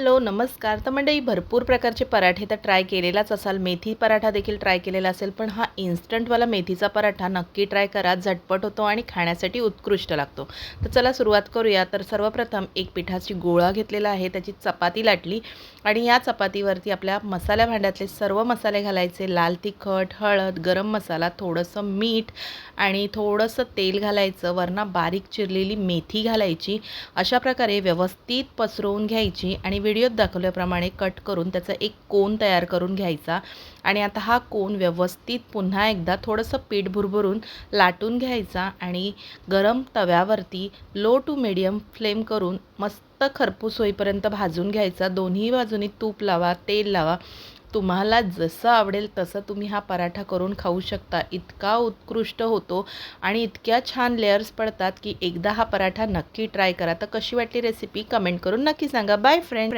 Hello नमस्कार. तर मंडळी भरपूर प्रकारचे पराठे तर ट्राय केलेलाच असाल. मेथी पराठा देखील ट्राय केलेला असेल पण हा इन्स्टंटवाला मेथीचा पराठा नक्की ट्राय करा. झटपट होतो आणि खाण्यासाठी उत्कृष्ट लागतो. तर चला सुरुवात करूया. तर सर्वप्रथम एक पिठाची गोळा घेतलेला आहे त्याची चपाती लाटली आणि या चपातीवरती आपल्या मसाल्या भांड्यातले सर्व मसाले घालायचे. लाल तिखट हळद गरम मसाला थोडंसं मीठ आणि थोडंसं तेल घालायचं. वरना बारीक चिरलेली मेथी घालायची. अशा प्रकारे व्यवस्थित पसरवून घ्यायची आणि व्हिडिओत दाखवल्याप्रमाणे कट करून त्याचा एक कोन तयार करून घ्यायचा आणि आता हा कोन व्यवस्थित पुन्हा एकदा थोडंसं पीठ भुरभुरून लाटून घ्यायचा आणि गरम तव्यावरती लो टू मिडियम फ्लेम करून मस्त खरपूस होईपर्यंत भाजून घ्यायचा. दोन्ही बाजूनी तूप लावा तेल लावा. तुम्हाला जसं आवडेल तसं तुम्ही हा पराठा करून खाऊ शकता. इतका उत्कृष्ट होतो आणि इतक्या छान लेअर्स पडतात की एकदा हा पराठा नक्की ट्राय करा. तर कशी वाटली रेसिपी कमेंट करून नक्की सांगा. Bye friend